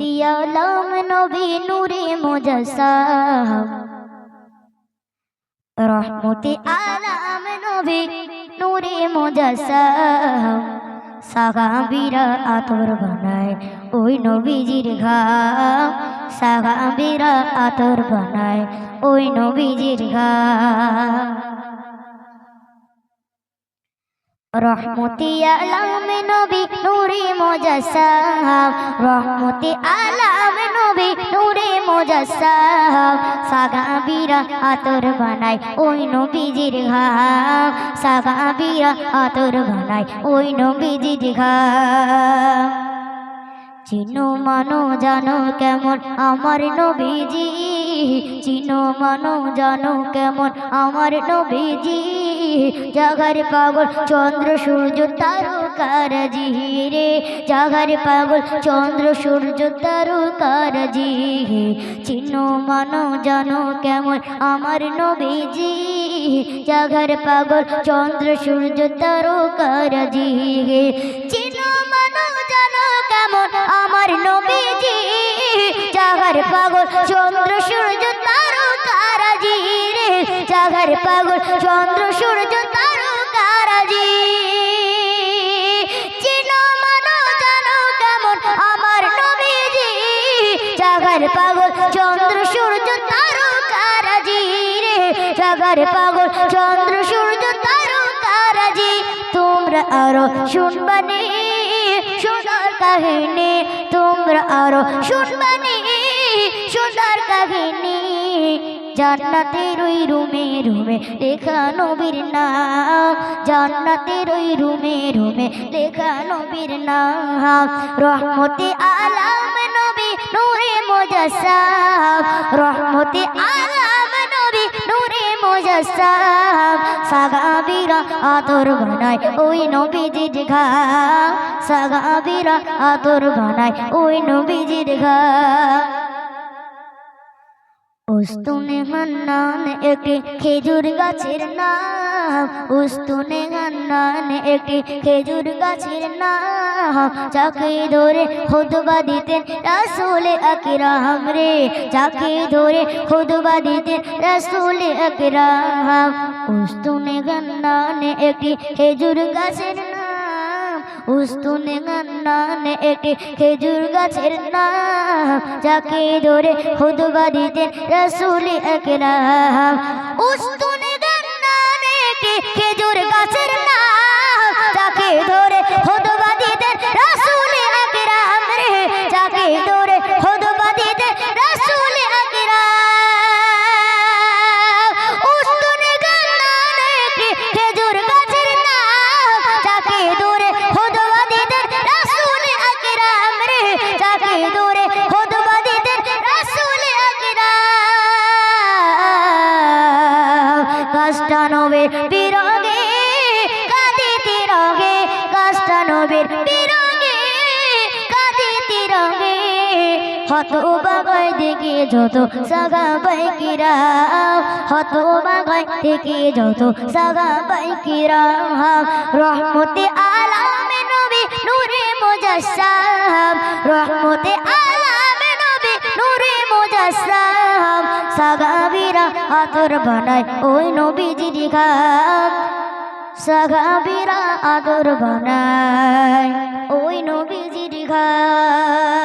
রহমতি আলম নবী নূরে মুজাসসাম। রহমতি আলম নবী নূরে মুজাসসাম। সাগাবিরা আতর বানায় ওই নবীজির ঘাম। সাগাবিরা আতর বানায় ওই নবীজির ঘাম। রহমতি আলাম নবী নূরে মুজাসসাম রহমতি আলাম নবী নূরে মুজাসসাম সাগাবিরা আতর বানায় ওই নবীজির ঘাম। সাগাবিরা আতর বানায় ওই নবীজির ঘাম। চিনো মানো, জানো কেমন আমার নবীজি। চিনো মানো, জানো কেমন আমার নবীজি। জাগার পাগল চন্দ্র সূর্য তারকার রে। জাগার পাগল চন্দ্র সূর্য তারকার জি চিনো মানো জানো কেমন আমার নবীজি জাগার পাগল চন্দ্র সূর্য তারকার জি চিনো মানো জানো কেমন আমার নবীজি জাগার পাগল চন্দ্র চন্দ্র, সূর্য তারকারাজি চিনো, মানো, জানো কেমন আমার নবীজি। জাগার পাগল, চন্দ্র, সূর্য তারকারাজি রে। জাগার পাগল, চন্দ্র, সূর্য তারকারাজি তোমরা আরও শুনবানি, সুন্দর কাহিনী। তোমরা আরও শুনবানি, সুন্দর কাহিনী। জান্নাতের ওই রুমে রুমে লেখা নবীর নাম। জান্নাতের ওই রুমে রুমে লেখা নবীর নাম। রহমতে আলাম নবী নূরে মুজাসসাম রহমতে আলাম নবী নূরে মুজাসসাম সাগাবিরা আদর বানায় ওই নবীজির ঘাম। সাগাবিরা আদর বানায় ওই নবীজির ঘাম। উস্তুনে হান্নান একটি খেজুর গাছের নাম। উস্তুনে হান্নান একটি খেজুর গাছের নাম। যাকে ধরে খুদবা দিতেন রাসুলে আকরাম রে। যাকে ধরে খুদবা দিতেন রাসুলে আকরাম। উস্তুনে হান্নান একটি খেজুর গাছের উস্তুনে গান্নানে একটি খেজুর গাছের নাম যাকে ধরে খুদবা দিতেন রসুল একরাম। উস্তুনে হত বাগায় দেখে যত সাগা বাইকিরা হত বাগায় দেখে যত সাগা বাইকিরা রহমতে আলামে নবী নূরে মুজাসসাম, রহমতে আলামে নবী নূরে মুজাসসাম। সাগাবিরা আতর বানায় ওই নবীজির ঘাম। সাগাবিরা আদর বানায় ওই নবীজির ঘাম।